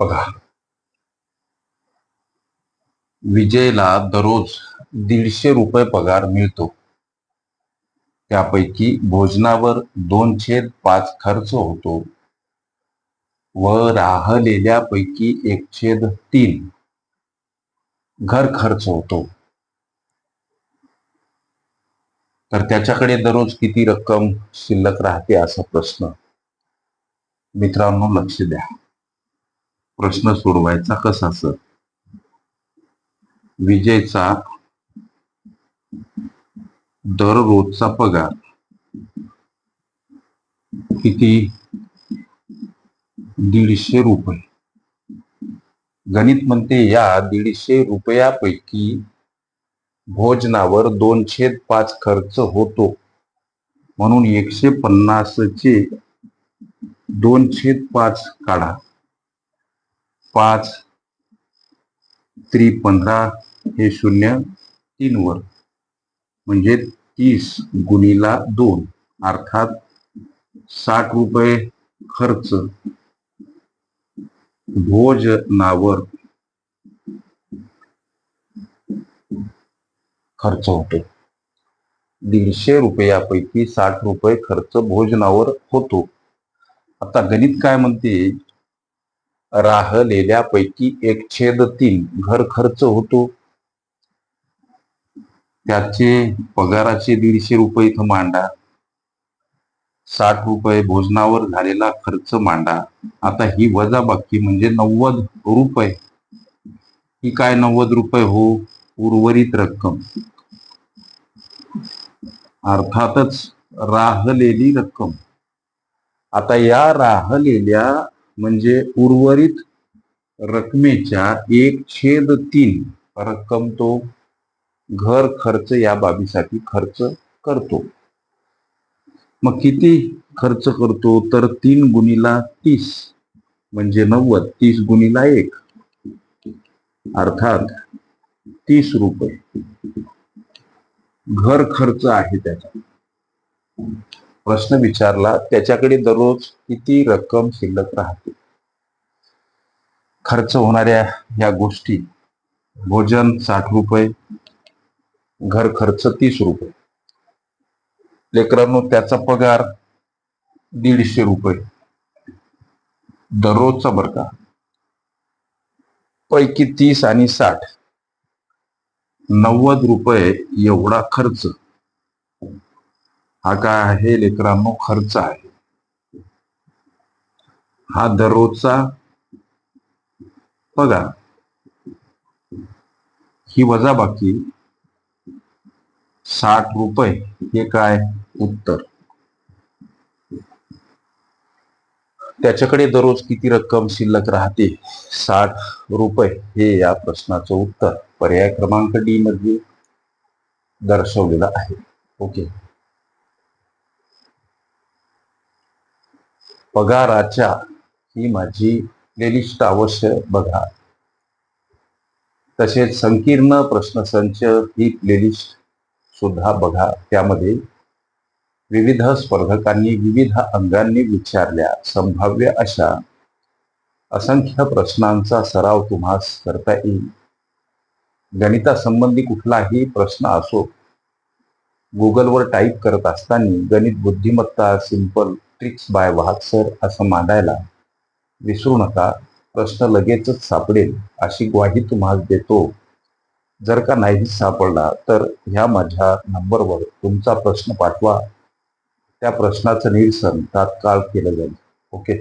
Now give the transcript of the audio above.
बघा. विजयला दररोज दीडशे रुपये पगार मिळतो. त्यापैकी भोजनावर दोन छेद पाच खर्च होतो. व राहलेल्या पैकी एक छेद तीन घर खर्च होतो. तर त्याच्याकडे दररोज किती रक्कम शिल्लक राहते असा प्रश्न मित्रांनो लक्ष द्या. प्रश्न सोडवायचा कसा सर? विजयचा दररोजचा पगार किती? दीडशे रुपये. गणित म्हणते या दीडशे रुपयापैकी भोजनावर दोनशे पाच खर्च होतो. म्हणून एकशे पन्नासचे दोनशे पाच काढा. पाच त्री पंधरा हे शून्य तीनवर म्हणजे तीस गुणीला दोन अर्थात साठ रुपये खर्च. भोजनावर खर्च होतो. दीडशे रुपयापैकी साठ रुपये खर्च भोजनावर होतो. आता गणित काय म्हणते? राहलेल्यापैकी एक छेद तीन घर खर्च होतो. त्याचे पगाराचे दीडशे रुपये इथं मांडा. साठ रुपये भोजनावर झालेला खर्च मांडा. आता ही वजा बाकी म्हणजे नव्वद रुपये. ही काय नव्वद रुपये हो? उर्वरित रक्कम. अर्थातच राहलेली रक्कम. आता या राहलेल्या म्हणजे उर्वरित रकमेच्या एक छेद तीन रक्कम तो घर खर्च या बाबीसाठी खर्च करतो. मग किती खर्च करतो? तर तीन गुणीला तीस म्हणजे नव्वद. तीस गुणीला एक. अर्थात तीस रुपये. घर खर्च आहे त्याचा. प्रश्न विचारला त्याच्याकडे दररोज किती रक्कम शिल्लक राहते? खर्च होणाऱ्या या गोष्टी भोजन साठ रुपये घर खर्च तीस रुपये. लेकरांनो त्याचा पगार दीडशे रुपये. दररोजचा बर का. पैकी तीस आणि साठ. नव्वद रुपये एवढा खर्च. हा काय आहे? लेकरांनो खर्च आहे. हा दररोजचा पगार ही वजा बाकी साठ रुपये हे काय? उत्तर. त्याच्याकडे दररोज किती रक्कम शिल्लक राहते? साठ रुपये हे या प्रश्नाचं उत्तर. पर्याय क्रमांक डी मध्ये दर्शवलेलं आहे. ओके. पगाराच्या ही माझी प्लेलिस्ट अवश्य बघा. तसेच संकीर्ण प्रश्नसंच ही प्लेलिस्ट सुद्धा बघा. त्यामध्ये विविध स्पर्धकांनी विविध अंगांनी विचारल्या. संभाव्य अशा असंख्य प्रश्नांचा सराव तुम्हास करता येईल. गणितासंबंधी कुठलाही प्रश्न असो गुगलवर टाईप करत असताना गणित बुद्धिमत्ता सिंपल ट्रिक्स बाय वाहक सर असं मांडायला विसरू नका. प्रश्न लगेचच सापडेल अशी ग्वाही तुम्हाला देतो. जर का नाही सापडला तर ह्या माझ्या नंबरवर तुमचा प्रश्न पाठवा. त्या प्रश्नाचं निरसन तात्काळ केलं जाईल. ओके?